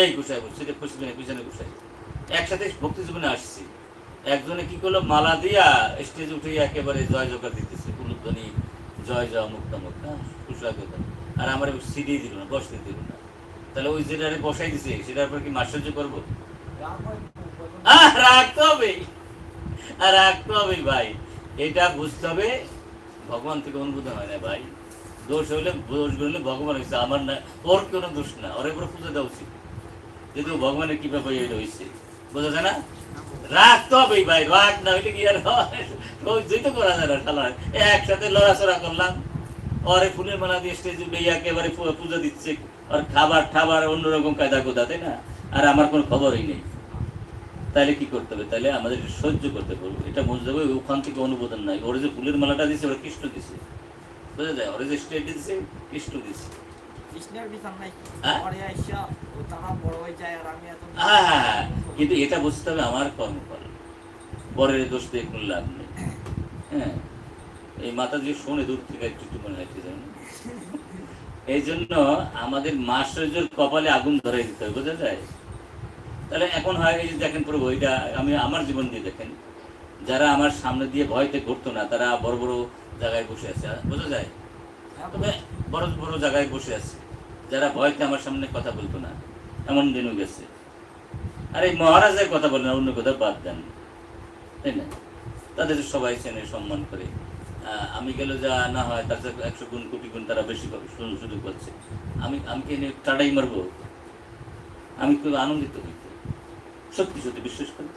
এই গুছাই বলছি এটা পিছনে পিছনে গুছাই। একসাথে ভক্তি জীবনে আসছি। একজনে কি করল? মালা দিয়া স্টেজ উঠে একেবারে জয় জগা দিতেছে। কুলুধ্বনি জয় জয় মুক্ত কুশলা কথা আর আমার সিডি দিল না, বসতে দিল না। তাহলে ওই যেটারে বসাই দিছে সেটার পর কি মাশ্চর্য করব? রাখতে হবে আর রাখতে হবে ভাই। এটা বুঝতে হবে, ভগবান থেকে অনুভূত হয় না ভাই। দোষ হইলে, দোষ করলে ভগবান হয়েছে আমার না, ওর কোনো দোষ না। ওর উপরে পুজো দেওয়া উচিত। যেহেতু ভগবানের কি ব্যাপার এটা হয়েছে বোঝা যায় না? রাখতে হবে ভাই, রাগ না হইলে কি আর যেতে করা যায় না একসাথে লড়াচড়া করলাম। ওরে ফুলের মালা দিয়ে স্টেজ একেবারে পুজো দিচ্ছে। আর খাবার খাবার অন্যরকম কায়দা কোথা তাই না? আর আমার কোনো খবরই নেই। তাহলে কি করতে হবে? তাহলে আমাদের সহ্য করতে পারব এটা বুঝতে হবে ওখান থেকে অনুমোদন নাই। ওরা যে ফুলের মালাটা দিছে, ওরা কৃষ্ণ দিছে। বোঝা যায়? ওরা যে স্টেট দিছে, কৃষ্ণ নাই হ্যাঁ? পরে হয়ে হ্যাঁ হ্যাঁ কিন্তু এটা বুঝতে হবে আমার কর্মফল পরের দোষ দিয়ে কোনো লাভ নেই। হ্যাঁ। এই মাথা যে শোনে দূর থেকে একটু একটু মনে রাখতে জানো। এই জন্য আমাদের মাস্টারের কপালে আগুন ধরে দিতে হবে বোঝা যায়? তাহলে এখন হয় এই যে দেখেন প্রভু এটা আমি আমার জীবন দিয়ে দেখেন। যারা আমার সামনে দিয়ে ভয়তে ঘুরতো না তারা বড় বড় জায়গায় বসে আছে বোঝা যায়? তবে বড় বড় জায়গায় বসে আছে। যারা ভয়তে আমার সামনে কথা বলতো না, এমন দিনও গেছে। আর এই মহারাজের কথা বলেন অন্য কথা বাদ দেন। তাই না? তাদের সবাই চেনে, সম্মান করে। আমি গেলে যা না হয়, তার একশো গুণ, কোটি গুণ তারা বেশি পাবে সুযোগ পাচ্ছে আমি আমি কি এনে টাড়াই মারবো? আমি খুব আনন্দিত হই। সত্যি সত্যি বিশ্বাস করি।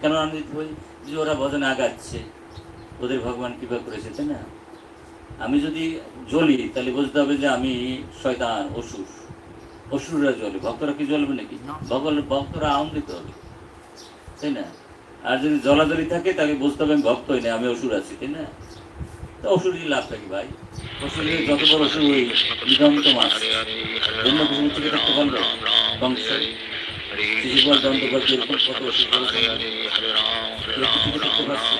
কেন আনন্দিত হই? যে ওরা ভজনে আগাচ্ছে। ওদের ভগবান কৃপা করেছে, তাই না? আমি যদি জ্বলি তাহলে বুঝতে হবে যে আমি শয়তান অসুর। অসুররা জ্বলে। ভক্তরা কি জ্বলবে নাকি? ভক্তরা আনন্দিত হবে। তাই না? আর যদি জলাজলি থাকে তাকে বুঝতে হবে আমি ভক্ত হই না আমি অসুর আছি তাই না? তো অসুরই লাভ থাকি ভাই? অসুরের যত বড় অসুর ওই মাছ অন্য কিছু থেকে থাকতে পারল বংশ। শিশুপাল দন্তপাল কত অসুর পারছে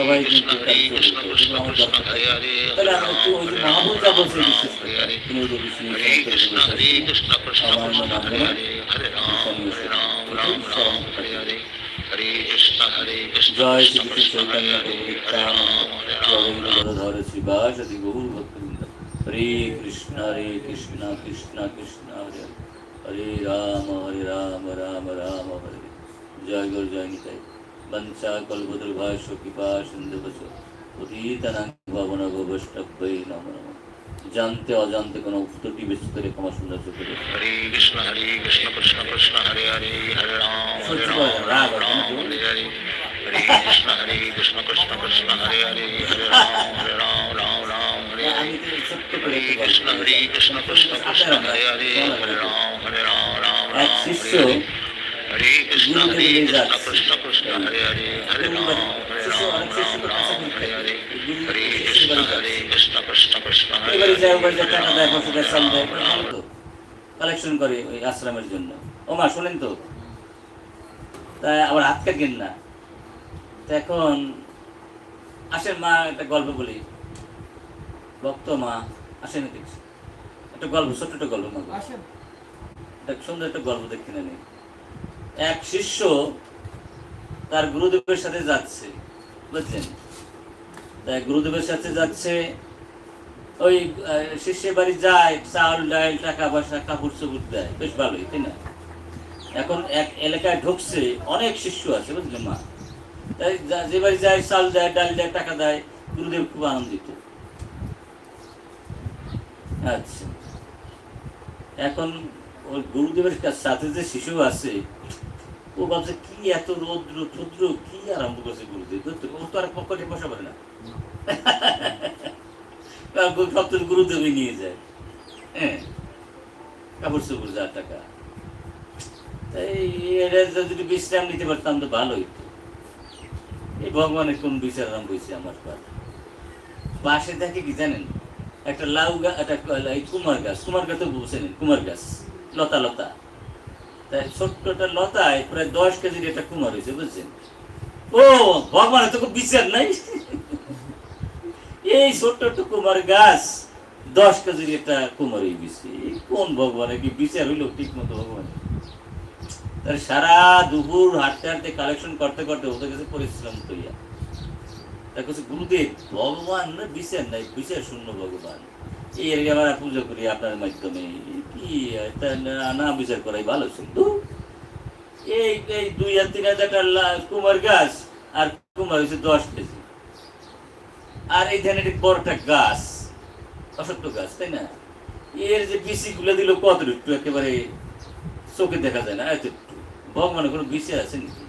সবাই কিন্তু তার চরিত্র, এগুলো আমার দরকার থাকে। তাহলে আমরা একটু ওই যে মহাপুর যা বলছে বিশ্বাস করি তিনি ওই যে বিষ্ণু আমার নাম হলো জয় শ্রী কৃষ্ণ চৈতন্য প্রভু নিত্যানন্দ গোবিন্দ গদাধর শ্রীবাস আদি গৌর ভক্তবৃন্দ হরে কৃষ্ণ হরে কৃষ্ণ কৃষ্ণ কৃষ্ণ হরে হরে রাম হরে রাম রাম রাম হরে হরে। জয় গুরু জয় নম নম জানতে অজান্তে কোনো ত্রুটি বেশি করে ক্ষমা সুন্দর করে হরে কৃষ্ণ হরে কৃষ্ণ কৃষ্ণ কৃষ্ণ হরে হরে হরে রাম হরে রাম রাম হয় হরে হরে হরে কৃষ্ণ হরে কৃষ্ণ কৃষ্ণ কৃষ্ণ হরে হরে হরে রাম হরে রাম রাম রাম হরে হরে কৃষ্ণ হরে কৃষ্ণ কৃষ্ণ কৃষ্ণ হরে হরে হরে রাম হরে রাম রাম রাম হরে হরে কৃষ্ণ হরে কৃষ্ণ কৃষ্ণ কৃষ্ণ হরে হরে হরে রাম হরে রাম রাম রাম হরে হরে হরে কৃষ্ণ হরে কৃষ্ণ কৃষ্ণ কৃষ্ণ হরে এবারে যায় ওবার যে হরে টাকা রাম দেয় বছর হরে চাল দেয় রাম রাম। তো কালেকশন করে ওই আশ্রমের জন্য। ও মা শোনেন তো। তাই আবার হাত কাটেন না। তা এখন আসেন মা একটা গল্প বলি। ভক্ত মা আসেন দেখছি একটা গল্প ছোট্ট একটা গল্প মা। আসেন। একটা সুন্দর একটা গল্প দেখতে নেই এক শিষ্য তার গুরুদেবের সাথে যাচ্ছে বুঝছেন তাই গুরুদেবের সাথে যাচ্ছে, ওই শিষ্যের বাড়ি যায়, চাউল, ডাল, টাকা পয়সা, কাপড় চোপড় দেয়, বেশ ভালোই, তাই না? এখন এক এলাকায় ঢুকছে, অনেক শিষ্য আছে, বুঝলেন মা? তাই যে বাড়ি যায় চাল দেয়, ডাল দেয়, টাকা দেয়, গুরুদেব খুব আনন্দিত। আচ্ছা। এখন ওই গুরুদেবের সাথে যে শিশু আছে ও ভাবছে কি এত রৌদ্র ক্ষুদ্র, কি আরম্ভ করছে গুরুদেব ও তো আর পকেটে পয়সা পারে না। সব তো গুরুদেবই নিয়ে যায়। হ্যাঁ কাপড় চোপড় যা টাকা। তাই এরা যদি বিশ্রাম নিতে পারতাম তো ভালো হইতো। এই ভগবানের কোন বিচার আরম্ভ হয়েছে আমার পর পাশে দেখে কি জানেন? একটা লাউ গাছ একটা কুমার গাছ। কুমার গাছ তো বুঝছেন কুমার গাছ। লতা লতা। তাই ছোট্ট একটা লতায় প্রায় দশ কেজির একটা কুমার হয়েছে, বুঝছেন? ও ভগবানের তো বিচার নাই? এই ছোট্ট কুমার গাছ দশ কেজির কুমারী বিচি কোন ভগবানের কি বিচার ঠিক মতো ভগবান? তার সারা দুপুর হাঁটতে হাঁটতে কালেকশন করতে করতে ওদের কাছে পরিশ্রম করিয়া। তার কাছে গুরুদেব, ভগবান না বিচার নাই, বিচার শূন্য ভগবান। এই এর আমরা পুজো করি আপনার মাধ্যমে। দুই আর বড়টা গাছ গাছ, তাই না? এর যে বিসি কত একেবারে চোখে দেখা যায় না একটু। ভগবানের কোনো বিষয় আছে নাকি?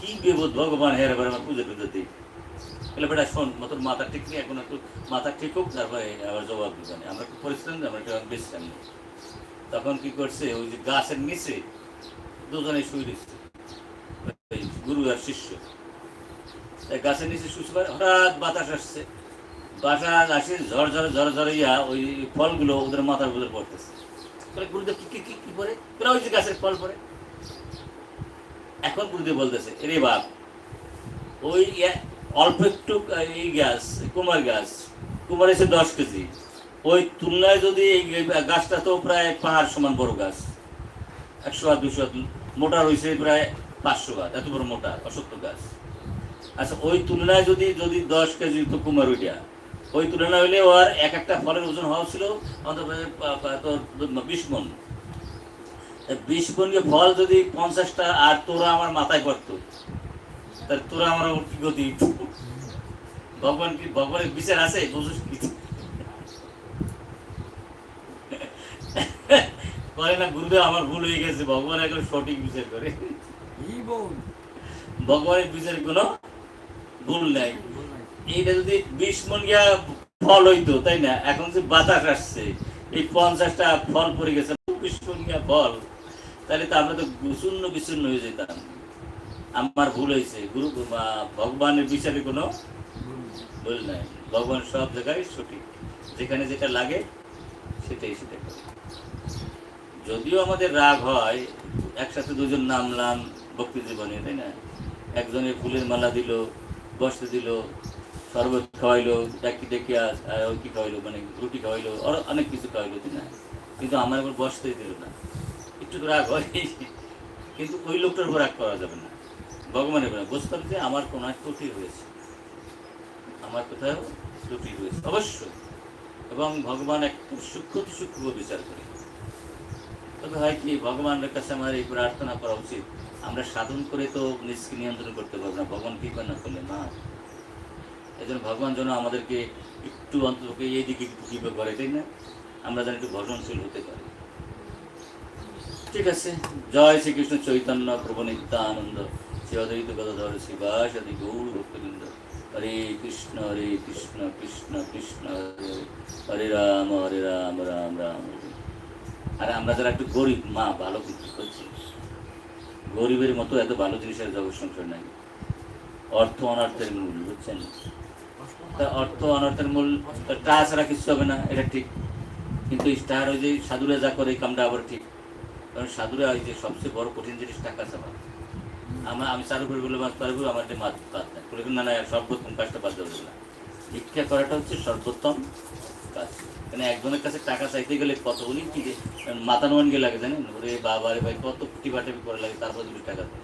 কি বিপদ, ভগবান হেরে বেড়ে আমার পুজো টুজো দিই বেটা শোন তোর মাথা ঠিক নেই, এখন একটু মাথা ঠিক হোক, তারপরে আবার জবাব আমরা একটু পরিশ্রম আমরা একটু বিশ্রাম তখন করছে, ওই যে গাছের নিচে দুজনে শুয়ে দিচ্ছে গুরু আর শিষ্য। গাছের নিচে হঠাৎ বাতাস আসছে। বাতাস আসে, ঝড় ওই ফলগুলো ওদের মাথার উপরে পড়তেছে। বলে, গুরুদেব, কি কি কি পরে? বলে, ওই যে গাছের ফল পরে। এখন গুরুদেব বলতেছে রে বাপ, ওই অল্প একটু এই গাছ কুমার গাছ কুমার এসে দশ কেজি। ওই তুলনায় যদি এই গাছটা তো প্রায় পাহাড় সমান বড় গাছ একশো হাত দুশো, মোটা রয়েছে প্রায় পাঁচশো হাত এত বড় মোটা, অসত্য গাছ আচ্ছা ওই তুলনায় যদি যদি দশ কেজি তো কুমার ওইটা। ওই তুলনায় হইলে ওর এক একটা ফলের ওজন হওয়া ছিল বিশ মন। বিশ মনকে ফল যদি পঞ্চাশটা আর তোরা আমার মাথায় পড়তো তাহলে তোরা আমার ওর কি গতি? ভগবান কি ভগবানের বিচার আছে? বুঝিস কি? করে না গুরুদেব আমার ভুল হয়ে গেছে। ভগবান এখন সঠিক বিচার করে। ভগবানের বিচারে কোনো ভুল নাই। এইটা যদি বিশ মন গিয়া ফল হইতো তাই না? এখন যে বাতাস আসছে এই পঞ্চাশটা ফল পড়ে গেছে বিশ মন গিয়া ফল তাহলে তো আমরা তো শূন্য বিচ্ছিন্ন হয়ে যেতাম। আমার ভুল হয়েছে। গুরু ভগবানের বিচারে কোনো ভুল নাই। ভগবান সব জায়গায় সঠিক। যেখানে যেটা লাগে, সেটাই সেটা যদিও আমাদের রাগ হয়, একসাথে দুজন নামলাম ভক্তি জীবনে, তাই না? একজনের ফুলের মালা দিল বসতে দিল, শরবত খাওয়াইলো ডাকি ডেকে কি খাওয়াইলো মানে রুটি খাওয়াইলো, আরও অনেক কিছু খাওয়াইলো, তাই না? কিন্তু আমার একবার বসতেই দিল না। একটু রাগ হয়। কিন্তু ওই লোকটার উপর রাগ করা যাবে না। ভগবানের উপর বুঝতে হবে যে আমার কোনো এক ত্রুটি হয়েছে। আমার কোথাও ত্রুটি হয়েছে। অবশ্যই। এবং ভগবান একটু সূক্ষ্ম সূক্ষ্ম বিচার করে। তবে হয় কি, ভগবানের কাছে আমার এই প্রার্থনা করা উচিত। আমরা সাধন করে তো নিজকে নিয়ন্ত্রণ করতে পারব না। ভগবান কি না করলে না। এই জন্য ভগবান যেন আমাদেরকে একটু অন্তত এইদিকে কৃপা করে, তাই না? আমরা যেন একটু ভজনশীল হতে পারি। ঠিক আছে। জয় শ্রীকৃষ্ণ চৈতন্য প্রভু নিত্যানন্দ। গৌর হরে কৃষ্ণ হরে কৃষ্ণ কৃষ্ণ কৃষ্ণ হরে হরে, রাম হরে রাম রাম রাম আমরা যারা একটু গরিব মা ভালো কিছু করছি? গরিবের মতো এত ভালো জিনিসের জগৎ সংসার নাই। অর্থ অনর্থের মূল বুঝছেন? তা অর্থ অনর্থের মূল টা ছাড়া কিছু হবে না এটা ঠিক। কিন্তু স্টার ওই যে সাধুরা যা করে এই কামটা আবার ঠিক। কারণ সাধুরা ওই যে সবচেয়ে বড় কঠিন জিনিস টাকা চাপা আমার, আমি চালু করে বলে মাছ পারব আমার যে মাছ বাদ দেয় বলে না না, সর্বোত্তম কাজটা বাদ দেবো না। ভিক্ষা করাটা হচ্ছে সর্বোত্তম কাজ। মানে একজনের কাছে টাকা চাইতে গেলে কত উনি কি মাথা নোয়ান গিয়ে লাগে, জানেন? ওরে বাবা রে ভাই, কত ফুটি ফাটাবি করে লাগে, তারপর দুটো টাকা দেয়।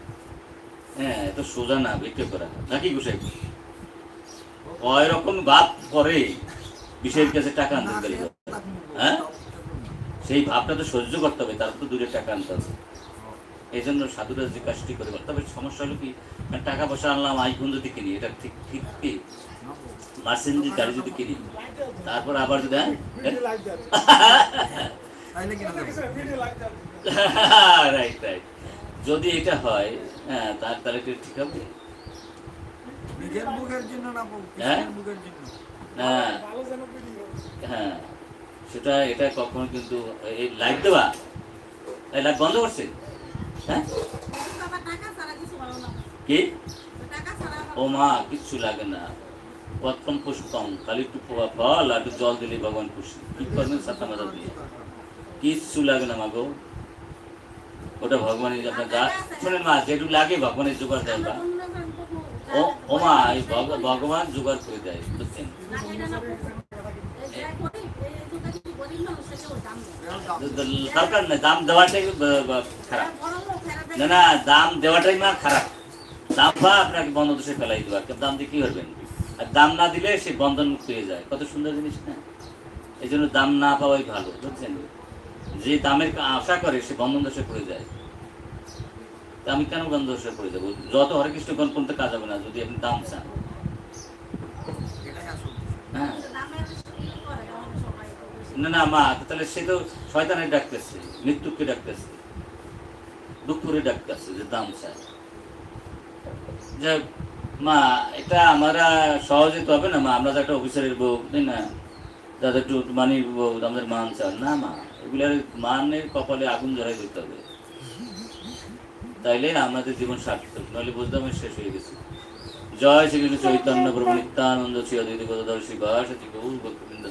হ্যাঁ এত সোজা না, ভিক্ষা করা। নাকি গুসাই? ওই রকম ভাব করে বিষয়ের কাছে টাকা আনতে গেলে। হ্যাঁ? সেই ভাবটা তো সহ্য করতে হবে, তারপর তো দূরে টাকা আনতে হবে। এই জন্য সাধুরা যে কাজটি করে তবে সমস্যা হলো কি মানে টাকা পয়সা আনলাম আইফোন যদি কিনি এটা ঠিক ঠিক কি? মার্সেন্ডিজ গাড়ি যদি কিনি তারপর আবার যদি হ্যাঁ? কিনা যাবে? রাইট রাইট যদি এটা হয় হ্যাঁ তার তাহলে কি ঠিক হবে? হ্যাঁ? হ্যাঁ। সেটা এটা কখনো কিন্তু এই লাইট দেওয়া? লাইট বন্ধ করছে? হ্যাঁ কিচ্ছু লাগে না পত্রম পুষ্পম খালি একটু ফল আর জল দিলে ভগবান খুশি কি করবেন সাতা মাথা দিয়ে কিচ্ছু লাগে না মাগো ওটা ভগবানের আপনার যা শোনেন মা যেটুকু লাগে ভগবানের জোগাড় দেয় বা ও মা ভগবান জোগাড় করে দেয় বুঝছেন দরকার নেই দাম দেওয়াটাই খারাপ না না, দাম দেওয়াটাই মা খারাপ। দাম বা আপনাকে বন্ধ দেশে ফেলাই আর দাম দিয়ে কি করবেন? আর দাম না দিলে সে বন্ধন মুক্ত হয়ে যায়। কত সুন্দর জিনিস, না? এই জন্য দাম না পাওয়াই ভালো, বুঝছেন? যে দামের আশা করে সে বন্ধন দশে পড়ে যায়। আমি কেন বন্ধ দশে পড়ে যাব? যত হরে কৃষ্ণ কোন কোনতে কাজ হবে না, যদি আপনি দাম চান। হ্যাঁ। না না, মা, তাহলে সে তো শয়তানের ডাকতেছে মৃত্যুকে ডাকতেছে দুঃখরে ডাকতেছে যে, দাম চায় যে মা, এটা আমরা সহজে তো হবে না, মা, আমরা একটা অফিসারের বউ, তাই না? তাদের একটু মানি বউ, আমাদের মান চান না, মা, এগুলার মানের কপালে আগুন জ্বলাই দিতে হবে। তাইলে আমাদের জীবন সার্থক, নইলে বুঝতে হবে শেষ হয়ে গেছে। জয় শ্রীকৃষ্ণ চৈতন্য প্রভু নিত্যানন্দ শ্রী অদ্বৈত গদাধর শ্রী বাসতি গৌর ভক্তবৃন্দ।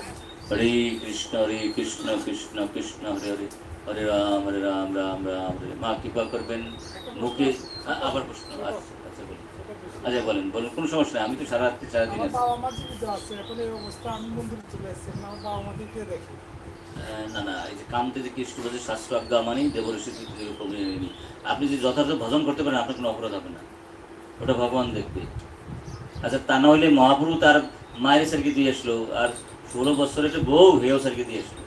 হরে কৃষ্ণ হরে কৃষ্ণ কৃষ্ণ কৃষ্ণ হরে হরে। হরে রাম হরে রাম রাম রাম হরে। মা কৃপা করবেন? মুখে আবার প্রশ্ন আচ্ছা আচ্ছা বলুন। আচ্ছা বলেন বলুন কোনো সমস্যা নেই। আমি তো সারা রাত্রি সারাদিন আছি। না না এই যে কামতে যে কৃষ্ণ বলছে শাস্ত্র আজ্ঞা মানি দেবর্ষি প্রবলেম আপনি যদি যথার্থ ভজন করতে পারেন আপনার কোনো অপরাধ হবে না। ওটা ভগবান দেখবে। আচ্ছা তা না হলে মহাপুরু তার মায়ের সারকে দিয়ে আসলো আর ষোলো একটা বউ হেও সারকে দিয়ে আসলো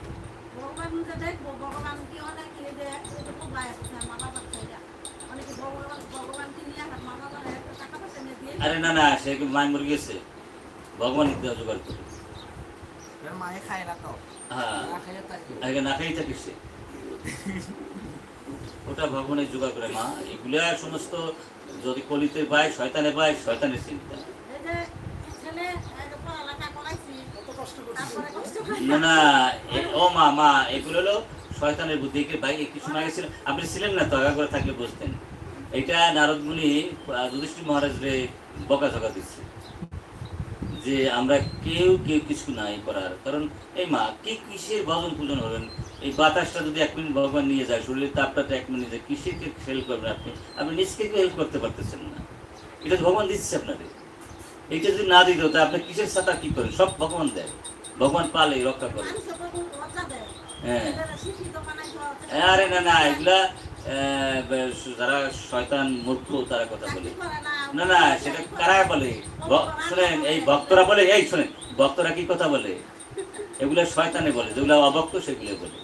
আরে না না সে মায় মরে গেছে ভগবান দেওয়া জোগাড় করে হ্যাঁ না থাকিস ওটা ভগবানের জোগাড় করে মা। এগুলা সমস্ত যদি কলিতে পায় শয়তানে পায় শয়তানের চিন্তা এই যে ছেলে এই যে পড়ালেখা করাইছি, কত কষ্ট করছি তারপরে কষ্ট করে যে আমরা কেউ কেউ কিছু নাই করার। কারণ এই মা, কি কিসের ভজন পূজন হবেন? এই বাতাসটা যদি এক মিনিট ভগবান নিয়ে যায়, শরীরের তাপটা এক মিনিট যায়, কিসের হেল্প করবেন আপনি? আপনি নিজকে হেল্প করতে পারতেছেন না। এটা ভগবান দিচ্ছে আপনাদের। এইটা যদি না দিত তা আপনি কিসের সাথে কি করেন? সব ভগবান দেয়। ভগবান পালে রক্ষা করে। হ্যাঁ। আরে না না এগুলা যারা শয়তান মূর্খ তারা কথা বলে। না। না সেটা কারা বলে? শোনেন এই ভক্তরা বলে এই শোনেন ভক্তরা কি কথা বলে? এগুলা শয়তানে বলে যেগুলা অভক্ত সেগুলো বলে।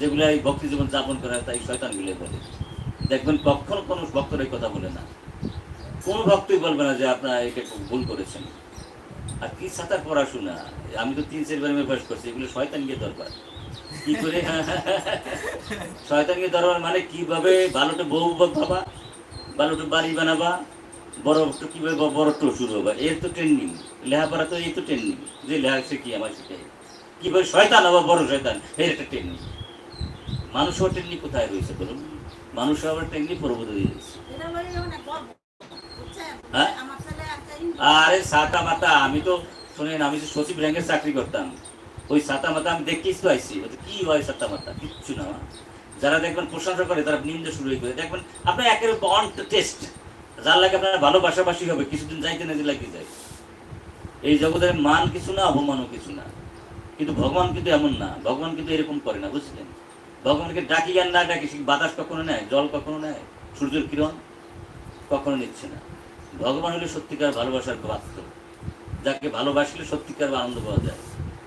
যেগুলা এই ভক্তি জীবন যাপন করে তাই শয়তানগুলো বলে। দেখবেন কখনো কোনো ভক্তরা এই কথা বলে না। কোনো ভক্তই বলবে না যে আপনারা এটা ভুল করেছেন? আর কি সাঁতার পড়াশোনা? আমি তো তিন চারবার এমএ পাস করছি, এগুলো শয়তান গিয়ে দরকার। কি করে? শয়তান গিয়ে দরবার মানে কীভাবে ভালোটা বউ বাবা ভালোটা বাড়ি বানাবা বড় কীভাবে বড় টো শুরু হবে? এর তো ট্রেনিং লেখাপড়া তো এই তো ট্রেনিং যে লেহা লেখা শিখি আমার শিখাই কীভাবে শয়তান হবা বড় শয়তান? এর একটা ট্রেনিং মানুষ হওয়ার ট্রেনিং কোথায় রয়েছে বলুন? মানুষ হওয়ার ট্রেনিং প্রভুত্ব দিয়ে দিয়েছে এটা লইলে অনেক গর্ব। বুঝছেন? হ্যাঁ? আরে সাতা মাতা আমি তো শোনেন আমি যে সচিব র্যাঙ্কের চাকরি করতাম। ওই সাতা মাতা আমি দেখতেই তো আইসি কি হয় সাতা মাতা কিচ্ছু না। যারা দেখবেন প্রশংসা করে তারা নিন্দা শুরু হয়ে করে দেখবেন আপনার একের অন টেস্ট যার লাগে আপনার ভালোবাসাবাসি হবে কিছুদিন যাইতে না লাগে যায়। এই জগতের মান কিছু না অপমানও কিছু না। কিন্তু ভগবান কিন্তু এমন না। ভগবান কিন্তু এরকম করে না বুঝলেন? ভগবানকে ডাকি আর না ডাকি বাতাস কখনো নেয়? জল কখনো নেয়? সূর্যের কিরণ কখনো নিচ্ছে না। ভগবান হলে সত্যিকার ভালোবাসার পাত্র যাকে ভালোবাসলে সত্যিকার আনন্দ পাওয়া যায়।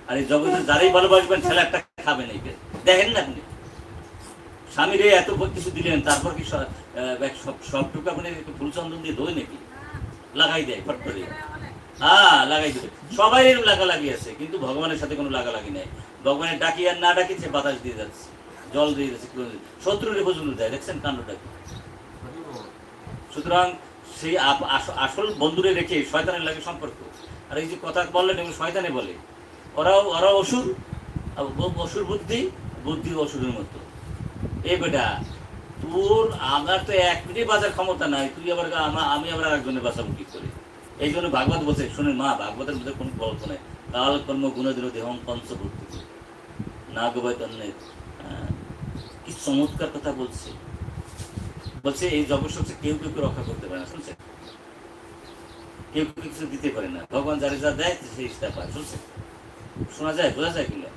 আর এই জগতে যারাই ভালোবাসবেন, ছেলে একটা খাবেন এই দেখেন না আপনি। স্বামীরে এত কিছু দিলেন, তারপর কি সবটুকু আপনি একটু ফুলচন্দন দিয়ে দই নাকি? লাগাই দেয়, ফট করে। হ্যাঁ লাগাই দেবে সবাই এর লাগালাগি আছে, কিন্তু ভগবানের সাথে কোনো লাগালাগি নাই। ভগবানের ডাকি আর না ডাকি সে বাতাস দিয়ে যাচ্ছে। জল দিয়ে যাচ্ছে শত্রুরে পর্যন্ত দেয়। দেখছেন কাণ্ডটা কি? সুতরাং সেই আসল বন্ধুরে রেখে শয়তানের লাগে সম্পর্ক। আর এই যে কথা বললেন এগুলো শয়তানে বলে, ওরাও ওরাও অসুর অসুর বুদ্ধি বুদ্ধি অসুরের মতো। এ বেটা, তোর আমার তো এক মিনিট বাজার ক্ষমতা নাই, তুই আবার আমা- আবার আরেকজনের বাঁচাবো কি করে? এই জন্য ভাগবত বলছে শোনেন মা, ভাগবতের মধ্যে কোনো গল্প নেই। কাল কর্ম গুণদিন দেহম পঞ্চভূতি না গোবাই তন্নে কি চমৎকার কথা বলছে। বলছে, এই জগৎ সবচেয়ে কেউ কেউ রক্ষা করতে পারে না, শুনছেন? কেউ কেউ কিছু দিতে পারে না। ভগবান যারে যা দেয় সেই সেটা পায়, শুনছেন? শোনা যায়, বোঝা যায় কিনা?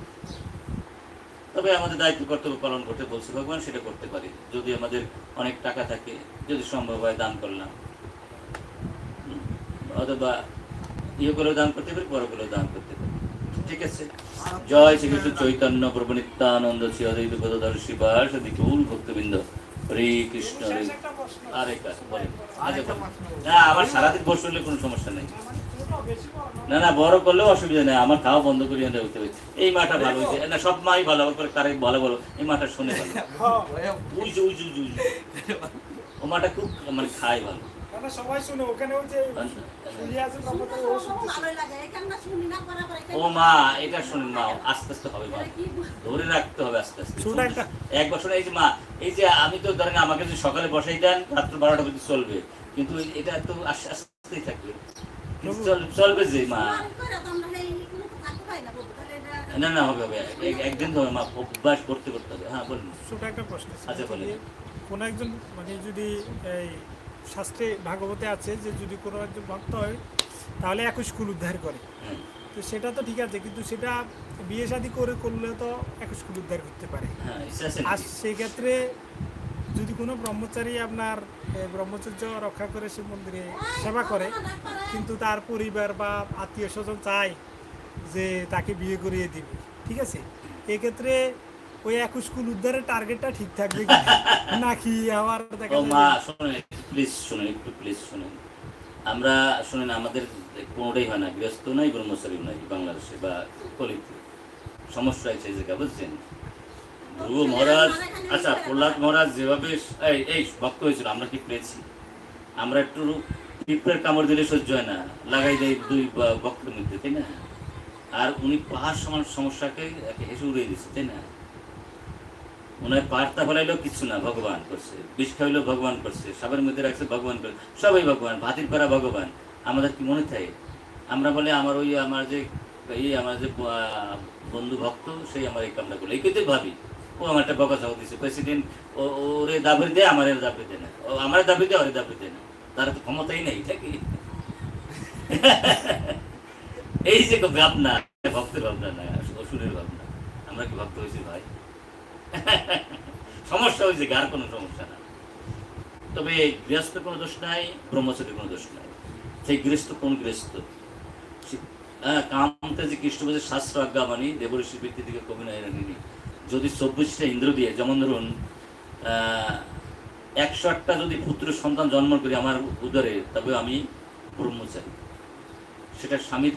তবে আমাদের দায়িত্ব, কর্তব্য পালন করতে বলছে ভগবান, সেটা করতে পারি। যদি আমাদের অনেক টাকা থাকে, যদি সম্ভব হয় দান করলাম। অথবা ইয়ে করেও দান করতে পারি বড় করেও দান করতে পারি। ঠিক আছে? জয় শ্রীকৃষ্ণ চৈতন্য প্রভু শ্রী অদ্বৈত পদধর শিবাস বিপুল ভক্তবৃন্দ। হরে কৃষ্ণ হরে বলেন না আমার সারাদিন বসে হলে কোনো সমস্যা নেই। না। না বড় করলেও অসুবিধা নেই। আমার খাওয়া বন্ধ করি এই মাটা ভালো না সব মাই ভালো করে কারে ভালো বলো। এই মাটা শুনে ভালো। হ্যাঁ। ও মাটা খুব মানে খায় ভালো। কেননা সবাই শুনে ওখানে যে আছে ও শুনতে শুনতেছে ভালোই লাগে এখানটা শুনি না বরাবর ও এখানটা- মা এটা শুনেন মা আস্তে আস্তে হবে ভালো ধরে রাখতে হবে আস্তে আস্তে। এক বছর এই যে মা এই যে আমি তো ধরেন আমাকে যদি সকালে বসাই দেন রাত্র বারোটা পর্যন্ত চলবে। কিন্তু এটা তো আস্তে আস্তেই থাকবে। চলবে যে মা। না না না হবে হবে। একদিন তো মা অভ্যাস করতে করতে হবে। হ্যাঁ বলুন। ছোট একটা প্রশ্ন। আচ্ছা, বলেন। কোনো একজন মানে যদি এই শাস্ত্রে ভাগবতে আছে যে যদি কোনো একজন ভক্ত হয় তাহলে একুশ কুল উদ্ধার করে। তো সেটা তো ঠিক আছে কিন্তু সেটা বিয়ে শাদী করে করলে তো একুশ কুল উদ্ধার করতে পারে। হ্যাঁ আর সেক্ষেত্রে যদি কোনো ব্রহ্মচারী আপনার ব্রহ্মচর্য রক্ষা করে সে মন্দিরে সেবা করে কিন্তু তার পরিবার বা আত্মীয় স্বজন চায় যে তাকে বিয়ে করিয়ে দিবে ঠিক আছে? এক্ষেত্রে ওই একুশ কুল উদ্ধারের টার্গেটটা ঠিক থাকবে কি নাকি আমার দেখা প্লিজ শুনুন একটু প্লিজ শুনুন। আমরা শুনেন আমাদের কোনোটাই হয় না গৃহস্থ নাই ব্রহ্মচারী নাই বাংলাদেশে বা কলিতে। সমস্যা হয়েছে জায়গা বুঝছেন? ধ্রুব মহারাজ আচ্ছা প্রহ্লাদ মহারাজ যেভাবে এই এই ভক্ত হয়েছিল আমরা কি পেয়েছি? আমরা একটু পিঁপড়ের কামড় দিলে সহ্য হয় না লাগাই দেয় দুই ভক্তের মধ্যে তাই না? আর উনি পাহাড় সমান সমস্যাকে হেসে উড়িয়ে দিচ্ছে তাই না? ওনার পার্তা ফলাইলো কিছু না, ভগবান করছে, বিষ খাইলো ভগবান করছে, সবার মধ্যে রাখছে ভগবান করছে সবাই ভগবান, ভাতির করা ভগবান। আমাদের কি মনে থাকে? আমরা বলে আমার ওই আমার যে এই আমার যে বন্ধু ভক্ত, সেই আমার এই কামটা করল। এই ভাবি, ও আমার একটা বকা চাও দিচ্ছে প্রেসিডেন্ট ও, ওরে দাবি দেয় আমার দাবি দেয় না। ও, আমার দাবি দেয় ওরে দাবি দেয় না। তার তো ক্ষমতাই নেই থাকি এই যে ভাবনা, ভক্তের ভাবনা না, অসুরের ভাবনা। আমরা কি ভক্ত হয়েছি ভাই? সমস্যা হয়েছে গার কোনো সমস্যা না। তবে গৃহস্থ কোনো দোষ নাই, ব্রহ্মচারীর কোনো দোষ নাই। সেই গৃহস্থ কোন গৃহস্থ? কামতে যে কৃষ্ণবাজের শাস্ত্র আজ্ঞা মানি দেবঋষি ব্যক্তি থেকে কবি নাই রাখিনি যদি চব্বিশটা ইন্দ্র দিয়ে, যেমন ধরুন একশো আটটা যদি পুত্র সন্তান জন্ম করি আমার উদরে, তবে আমি ব্রহ্মচারী। সেটা স্বামীর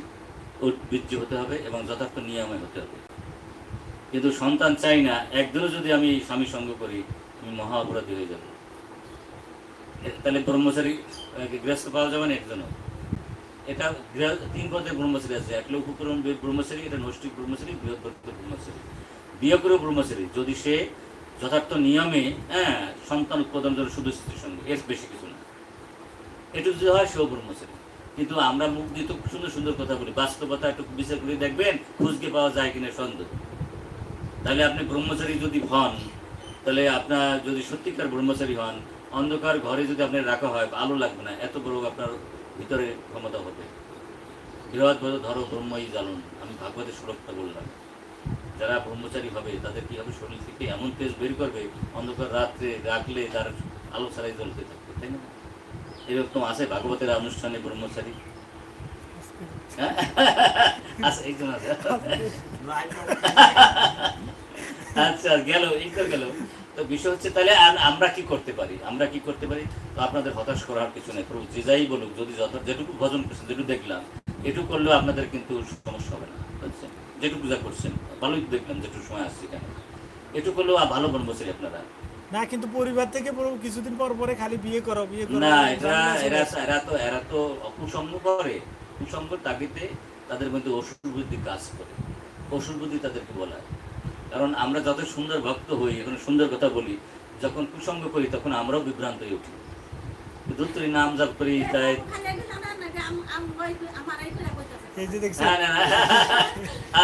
বীর্য হতে হবে এবং যথার্থ নিয়মে হতে হবে। কিন্তু সন্তান চাই না, একদিনও যদি আমি স্বামী সঙ্গ করি, আমি মহা অপরাধী হয়ে যাব। তাহলে ব্রহ্মচারী গৃহস্থ পাওয়া যাবে না একজনও? এটা তিন পদের ব্রহ্মচারী আছে, এক পুরন ব্রহ্মচারী, এটা নৈষ্ঠিক ব্রহ্মচারী বৃহৎ ব্রহ্মচারী। বিয়ে করে ব্রহ্মচারী, যদি সে যথার্থ নিয়মে হ্যাঁ সন্তান উৎপাদন করে শুধু স্ত্রীর সঙ্গে, এর বেশি কিছু না। এটুকু যদি হয়, সেও ব্রহ্মচারী। কিন্তু আমরা মুখ দিয়ে তো সুন্দর সুন্দর কথা বলি, বাস্তবতা একটু বিচার করে দেখবেন, খুঁজকে পাওয়া যায় কিনা সন্দেহ। তাহলে আপনি ব্রহ্মচারী যদি হন, তাহলে আপনার যদি সত্যিকার ব্রহ্মচারী হন, অন্ধকার ঘরে যদি আপনার রাখা হয়, আলো লাগবে না, এত বড় আপনার ভিতরে ক্ষমতা হবে। বৃহৎ বড় ধরো ব্রহ্মই জ্বালন, আমি ভাগবতের সুরক্ষা বললাম। যারা ব্রহ্মচারী হবে, তাদের কি হবে? শরীর থেকে এমন তেজ বের করবে, অন্ধকার রাত্রে রাখলে তার আলো ছাড়াই জ্বলতে থাকবে, তাই না? এরকম আছে ভাগবতের অনুষ্ঠানে ব্রহ্মচারী। একজন আছে আচ্ছা গেল এই গেল। তো বিষয় হচ্ছে তাহলে আম- আমরা কি করতে পারি? আমরা কি করতে পারি? তো আপনাদের হতাশ করার কিছু নেই প্রভু যে যাই বলুক যদি যত যেটুকু ভজন করছেন যেটুকু দেখলাম এটুকু করলেও আপনাদের কিন্তু সমস্যা হবে না বুঝছেন? যেটুকু যা করছেন ভালোই দেখলাম যেটুকু সময় আসছে কেন। এটুকু করলেও ভালো বলব আপনারা। না কিন্তু পরিবার থেকে পুরো কিছুদিন পর পরে খালি বিয়ে করো বিয়ে করো না এরা এরা তো এরা তো কুসঙ্গ করে। কুসঙ্গ তাগিতে তাদের মধ্যে অসুর বুদ্ধি কাজ করে। অসুর বুদ্ধি তাদেরকে বলা হয়। কারণ আমরা যত সুন্দর ভক্ত হই এখন সুন্দর কথা বলি যখন কুসঙ্গ করি তখন আমরাও বিভ্রান্ত হয়ে উঠি। ধুত্তরি নাম জপ করি তাই।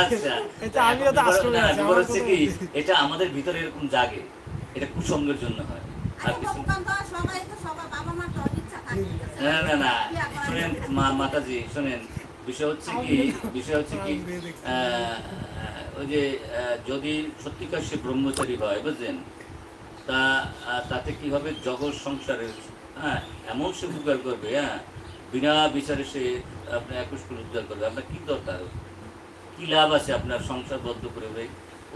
আচ্ছা। এটা আমাদের ভিতরে এরকম জাগে। এটা কুসঙ্গের জন্য হয়। আর কিছু না। ভগবান তো সবাই তো সবার বাবা মার তো ইচ্ছা থাকে। না না না। শুনেন, মা, মাতাজি, শুনেন। বিষয় হচ্ছে কি, বিষয় হচ্ছে কি ওই যে যদি সত্যিকার সে ব্রহ্মচারী হয়, বুঝলেন? তা তাতে কি হবে? জগৎ সংসারের হ্যাঁ এমন সে উপকার করবে হ্যাঁ? বিনা বিচারে সে আপনার একুশ করে উদ্ধার করবে। আপনার কি দরকার? কি লাভ আছে আপনার সংসার বদ্ধ করে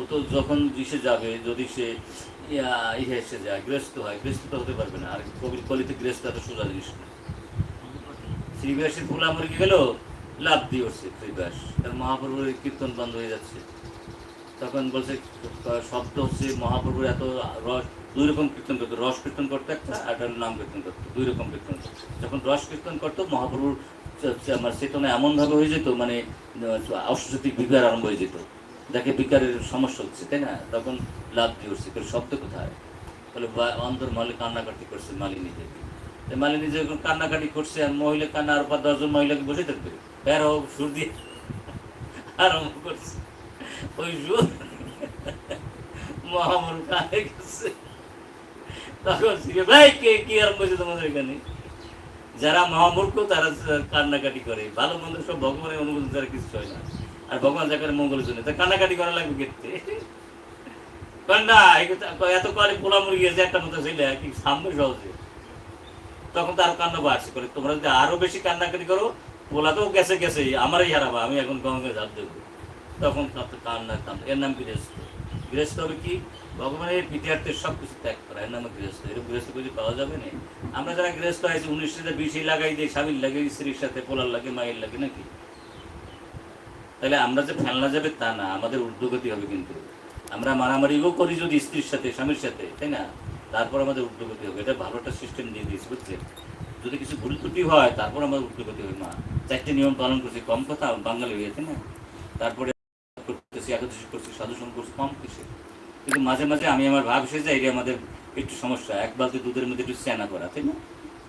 ও তো যখন দিশে যাবে যদি সে ইয়া, ইহে এসে যায় গ্রস্ত হয় গ্রস্ত তো হতে পারবে না। আর কবির কলিতে গ্রস্ত এত সোজা জিনিস না। শ্রীব্যাসের ফুলা মরে গেল লাভ দিয়ে উঠছে শ্রীব্যাস তার মহাপ্রভুর কীর্তন বন্ধ হয়ে যাচ্ছে। তখন বলছে শব্দ হচ্ছে মহাপ্রভুর এত রস দুই রকম কীর্তন করতো। রস কীর্তন করতো একটা আর নাম কীর্তন করতো। দুই রকম কীর্তন করতো। যখন রস কীর্তন করতো মহাপ্রভুর আমার চেতনা এমনভাবে হয়ে যেত মানে অশ্বসতিক বিকার আরম্ভ হয়ে যেত। যাকে বিকারের সমস্যা হচ্ছে, তাই না? তখন লাভ উঠছে কিন্তু শব্দ কোথায়? বলে অন্তর মহলে কান্নাকাটি করছে মালিনী দেবী তো মালিনী যখন কান্নাকাটি করছে, আর মহিলা কান্না, আর পাঁচ দশজন মহিলাকে বসে থাকবে। প্যার হোক সুর দিয়ে। আরম্ভ করছে। ওই সুর। মহামর কানে গেছে। তখন ভাই, কে, কি আরম্ভ হয়েছে তোমাদের এখানে? যারা মহামূর্খ, তারা কান্নাকাটি করে। ভালো মন্দ সব ভগবানের অনুমোদন তারা কিছু হয় না। আর ভগবান যাকে মঙ্গলের জন্য। তা কান্নাকাটি করা লাগবে কান্না এত করে পোলা মুরগি আছে একটা মতো ছেলে, কি সামনে সহজে? তখন তার কান্না বাড়ছে করে। তোমরা যদি আরও বেশি কান্নাকাটি করো, পোলা তো গেছে গেছে, আমারই হারাবা আমি এখন গঙ্গায় ঝাঁপ দেবো। তখন কান্না কান্না। এর নাম গৃহস্থ। গৃহস্থ হবে কি? ভগবানের পিতার্থের সব কিছু ত্যাগ করা। এর নাম গৃহস্থ। এরকম গৃহস্থ কিছু পাওয়া যাবে না। আমরা যারা গৃহস্থ আছি উনিশটা বিশে লাগাই দিই স্বামীর লাগে, স্ত্রীর সাথে, পোলার লাগে, মায়ের লাগে, নাকি? তাহলে আমরা যে ফেলনা যাবে তা না, আমাদের ঊর্ধ্বগতি হবে কিন্তু। আমরা মারামারিও করি যদি স্ত্রীর সাথে, স্বামীর সাথে, তাই না? তারপর আমাদের ঊর্ধ্বগতি হবে। এটা ভালো একটা সিস্টেম দিয়ে দিয়েছে বুঝছেন যদি কিছু ভুল ত্রুটি হয়, তারপর আমাদের ঊর্ধ্বগতি হবে। মা, চারটে নিয়ম পালন করছি, কম কথা, বাঙালি হয়েছে না? তারপরে করতেছি, একাদশী করছি সাধুসন করছি, কম কিছু। কিন্তু মাঝে মাঝে আমি আমার ভাব এসে যাই আমাদের একটু সমস্যা, এক বালতি দুধের মধ্যে একটু চেনা করা, তাই না?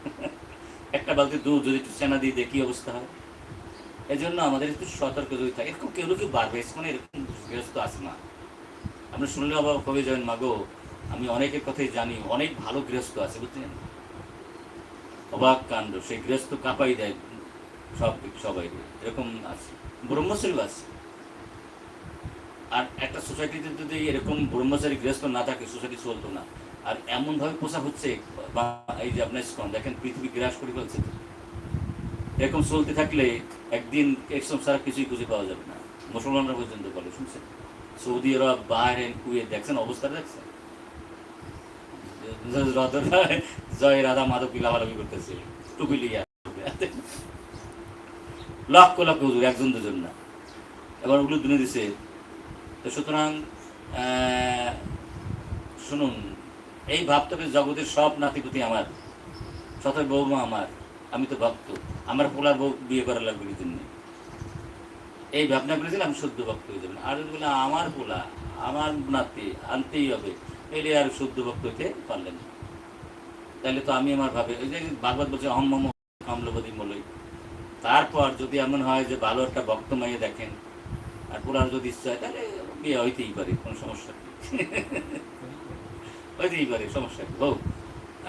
একটা বালতি দুধ যদি একটু চেনা দিয়ে দেখি অবস্থা হয়? এই জন্য আমাদের একটু সতর্ক যদি থাকে। এরকম কেউ কেউ বাড়বে মানে এরকম গৃহস্থ আছে না। আপনি শুনলে অবাক কবে যাবেন মাগো আমি অনেকের কথাই জানি, অনেক ভালো গৃহস্থ আছে, বুঝলেন? অবাক কাণ্ড, সেই গৃহস্থ কাঁপাই দেয় সব, সবাই। এরকম আছে। ব্রহ্মচারী আছে। আর একটা সোসাইটিতে যদি এরকম ব্রহ্মচারী গৃহস্থ না থাকে সোসাইটি চলতো না। আর এমনভাবে পোষা হচ্ছে এই যে আপনার ইসকন দেখেন পৃথিবী গ্রাস করে ফেলছে। এরকম চলতে থাকলে একদিন একসম ছাড়া কিছুই খুঁজে পাওয়া যাবে না। মুসলমানরা পর্যন্ত বলে, শুনছেন? সৌদি আরব বাহরেন কুয়েত, দেখছেন? অবস্থা দেখছেন? জয় রাধা মাধব লাভালাভি করতেছে। টুপি লিয়া লক্ষ লক্ষ হুজুর, একজন দুজন না। এবার ওগুলো দুনে দিছে। তো সুতরাং শুনুন, এই ভাবতবে জগতের সব নাতিপুতি আমার, সতের বৌমা আমার। আমি তো ভক্ত। আমার পোলার বউ বিয়ে করা লাগবে কি এই ভাবনা করে দিলে আমি শুদ্ধ ভক্ত হয়ে যাবেন আর বলে আমার পোলা, আমার নাতি আনতেই হবে এলে আর শুদ্ধ ভক্ত হতে পারলেন তাহলে তো আমি আমার ভাবে, ওই যে বারবার বলছে অহম মম কামলবতী মলই তারপর যদি এমন হয় যে ভালো একটা ভক্ত মাইয়ে দেখেন, আর পোলার যদি ইচ্ছা হয় তাহলে বিয়ে হইতেই পারে, কোনো সমস্যা নেই। হইতেই পারে, সমস্যা হোক,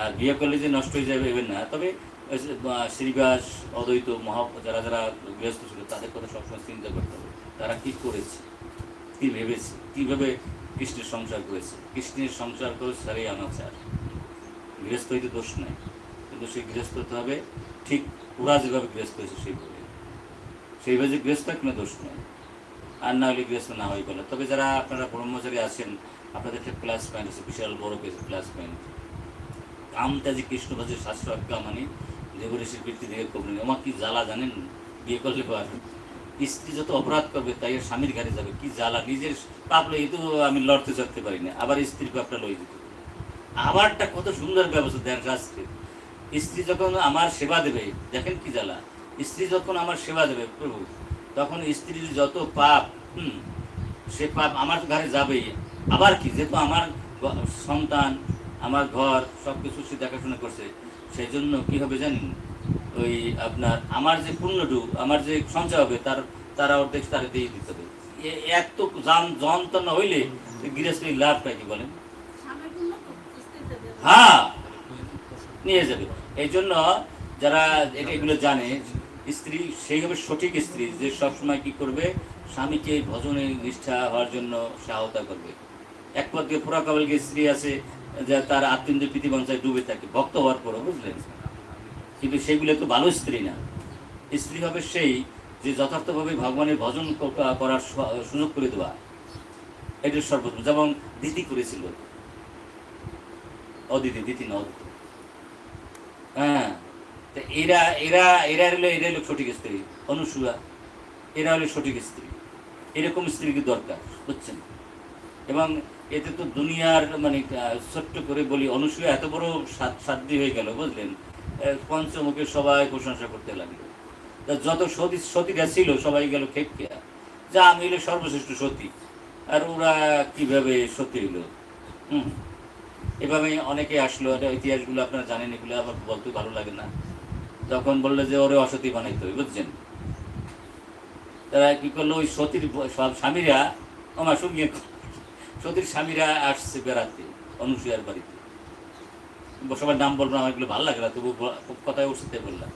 আর বিয়ে করলে যে নষ্ট হয়ে যাবে না। তবে শ্রীবাস অদ্বৈত, মহা, যারা যারা গৃহস্থ ছিল, তাদের কথা সবসময় চিন্তা করতে হবে। তারা কি করেছে? কি ভেবেছে? কীভাবে কৃষ্ণের সংসার করেছে? কৃষ্ণের সংসার করে সারে আনাচার গৃহস্থ হইতে দোষ নাই। কিন্তু সেই গৃহস্থ হতে হবে। ঠিক ওরা যেভাবে গৃহস্থ হয়েছে, সেইভাবে। সেইভাবে যে গৃহস্থ কোনো দোষ নেই। আর না হলে গৃহস্থ না হয় বলে তবে যারা আপনারা ব্রহ্মচারী আছেন, আপনাদের একটা প্লাস পয়েন্ট আছে, বিশাল বড় প্লাস পয়েন্ট কামতাজি কৃষ্ণবাজের শাস্ত্র আজ্ঞা মানে দেবরেশের বৃত্তি থেকে কমলেন আমার কি জ্বালা জানেন? বিয়ে করলে পর। স্ত্রী যত অপরাধ করবে, তাই এর স্বামীর ঘাড়ে যাবে। কি জ্বালা, নিজের পাপ লই তো আমি লড়তে চড়তে পারি না আবার স্ত্রীর পাপটা লই দিতে আবারটা কত সুন্দর ব্যবস্থা দেন শাস্ত্রে। স্ত্রী যখন আমার সেবা দেবে, দেখেন কি জ্বালা। স্ত্রী যখন আমার সেবা দেবে, প্রভু, তখন স্ত্রীর যত পাপ, হুম, সে পাপ আমার ঘরে যাবেই। আবার কি, যেহেতু আমার সন্তান, আমার ঘর সব কিছু সে দেখাশোনা করছে সেই জন্য কি হবে জানেন? ওই আপনার আমার যে পুণ্যটু আমার যে সঞ্চয় হবে, তার, তারা অর্ধেক তারা দিয়ে দিতে হবে। এত যান যন্ত্রণা হইলে গৃহস্থলীর লাভটা কি বলেন। হ্যাঁ নিয়ে যাবে। এই জন্য যারা এগুলো জানে, স্ত্রী সেইভাবে সঠিক স্ত্রী, যে সবসময় কি করবে? স্বামীকে ভজনে নিষ্ঠা হওয়ার জন্য সহায়তা করবে। এক পক্ষে পুরা কাবলকে স্ত্রী আছে যে তার আত্মীয় প্রীতি বঞ্চায় ডুবে থাকে। ভক্ত হওয়ার পরও, বুঝলেন? কিন্তু সেগুলো তো ভালো স্ত্রী না। স্ত্রী হবে সেই যে যথার্থভাবে ভগবানের ভজন করার সুযোগ করে দেওয়া। এটা সর্বপ্রথম যেমন দিতি করেছিল। অদিতি, দিতি না অদিতি হ্যাঁ। তো এরা এরা এরা হলো এরা হলো সঠিক স্ত্রী, অনুসূয়া। এরা হলো সঠিক স্ত্রী। এরকম স্ত্রীকে দরকার, বুঝছেন? এবং এতে তো দুনিয়ার মানে ছোট্ট করে বলি, অনুসূয়া এত বড় সাধ্বী হয়ে গেল, বুঝলেন? পঞ্চমুখে সবাই প্রশংসা করতে লাগল। যত সতী সতীরা ছিল, সবাই গেল খেপকে যা আমি হলো সর্বশ্রেষ্ঠ সতী। আর ওরা কীভাবে সতী হলো হুম। এভাবে অনেকে আসলো, এটা ইতিহাসগুলো আপনারা জানেন, এগুলো আমার বলতে ভালো লাগে না। তখন বলল যে, ওরে অসতী বানাইতে হবে বুঝছেন? তারা কি করল, ওই সতীর সব স্বামীরা আমার সঙ্গে সতীর স্বামীরা আসছে বেড়াতে অনুসূয়ার বাড়িতে। সবার নাম বলব আমার এগুলো ভালো লাগে না তবু কথায় উঠতে বললাম।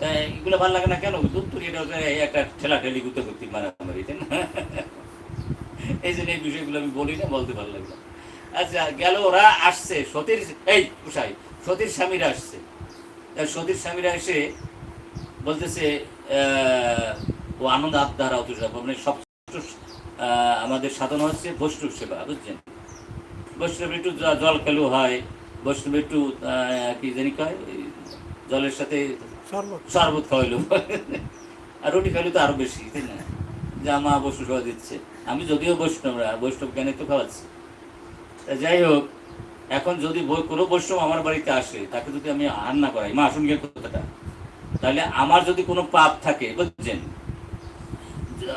তা এগুলো ভালো লাগে না কেন? দূর এটা একটা ঠেলা ঠেলি গুতে করতে মারামারি তাই না? এই জন্য এই বিষয়গুলো আমি বলি না বলতে ভালো লাগল আচ্ছা গেল ওরা আসছে সতীর এই উষাই সতীর স্বামীরা আসছে। সতীর স্বামীরা এসে বলতেছে ও আনন্দ আত্মারা অতুষা মানে আহ, আমাদের সাধনা হচ্ছে বৈষ্ণব সেবা বুঝছেন? বৈষ্ণব একটু জল খেলেও হয় বৈষ্ণব একটু কি জানি কয় জলের সাথে শরবত। খাওয়াইলো। আর রুটি খাইলে তো আরও বেশি তাই না? জামা বৈষ্ণব সবাই দিচ্ছে। আমি যদিও বৈষ্ণব না বৈষ্ণব কেন তো খাওয়াচ্ছি। যাই হোক এখন যদি কোনো বৈষ্ণব আমার বাড়িতে আসে তাকে যদি আমি আহার না করাই মা আসুন গিয়ে কথাটা। তাহলে আমার যদি কোনো পাপ থাকে বুঝছেন?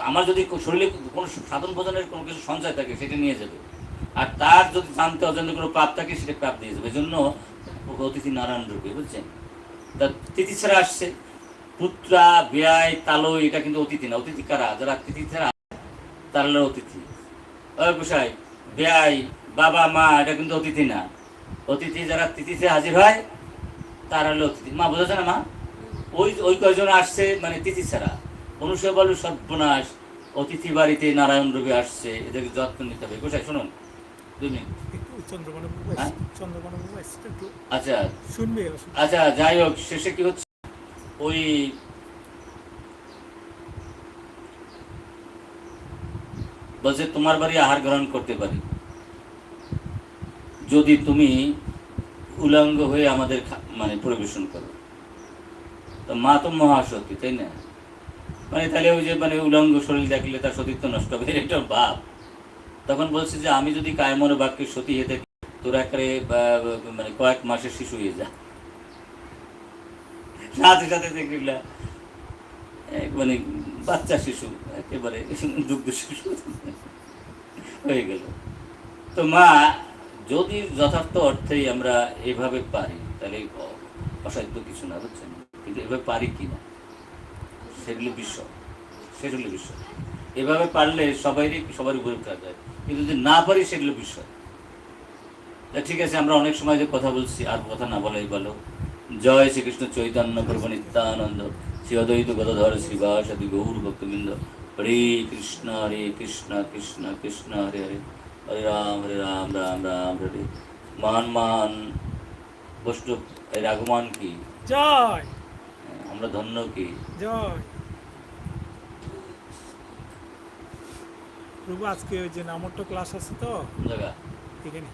আমার যদি শরীরে কোনো সাধন ভোজনের কোনো কিছু সঞ্চয় থাকে, সেটা নিয়ে যাবে। আর তার যদি জানতে অজান্তে কোনো পাপ থাকে, সেটা পাপ দিয়ে যাবে। এই জন্য অতিথি নারায়ণ রূপে, বুঝছেন? তা তিথি ছাড়া আসছে। পুত্রা ব্যয় তালো এটা কিন্তু অতিথি না। অতিথি কারা? যারা তিথি ছাড়া তারা অতিথি। গোসাই ব্যয় বাবা, মা, এটা কিন্তু অতিথি না। অতিথি যারা তিথিতে হাজির হয়, তারা হলো অতিথি। মা বোঝাচ্ছে না, মা? ওই ওই কয়জন আসছে মানে তিথি ছাড়া। অনুসয় বল সর্বনাশ অতিথি বাড়িতে নারায়ণ রূপে আসছে। এদেরকে যত্ন নিতে হবে। গোসাই শুনুন। চন্দ্রকোনা হ্যাঁ? আচ্ছা। শুনবে আচ্ছা যাই হোক শেষে কি হচ্ছে? ওই বলছে তোমার বাড়ি আহার গ্রহণ করতে পারি। যদি তুমি উলঙ্গ হয়ে আমাদের মানে পরিবেশন করো। তো মা তো মহাসতী তাই না? মানে তাহলে ওই যে মানে উলঙ্গ শরীর দেখলে তার সতীত্ব নষ্ট হবে, এটা ভাব তখন বলছে যে, আমি যদি কায়মন বাক্যে সতী হয়ে থাকি, তোরা মানে কয়েক মাসের শিশু হয়ে যা। সাথে সাথে দেখলা মানে বাচ্চা শিশু, একেবারে দুগ্ধ শিশু হয়ে গেল। তো মা, যদি যথার্থ অর্থেই আমরা এভাবে পারি, তাহলে অসাধ্য কিছু না, বুঝছেন? কিন্তু এভাবে পারি কি না সেগুলো বিষয় সেগুলো বিষয় এভাবে পারলে সবাইরই সবার উপরে কাজ হয় কিন্তু যদি না পারি সেগুলো বিষয় ঠিক আছে আমরা অনেক সময় যে কথা বলছি আর কথা না বলাই ভালো। জয় শ্রীকৃষ্ণ চৈতন্য প্রভু নিত্যানন্দ। শ্রী অদ্বৈত গদাধর শ্রীবাসাদি গৌর ভক্তবৃন্দ। হরে কৃষ্ণ হরে কৃষ্ণ কৃষ্ণ কৃষ্ণ হরে হরে। হরে রাম হরে রাম রাম রাম হরে মান মান বৈষ্ণব এর আগমন কি? জয়। আমরা ধন্য কি? জয়। প্রভু আজকে ওই যে নামটা ক্লাস আছে তো? এখানে।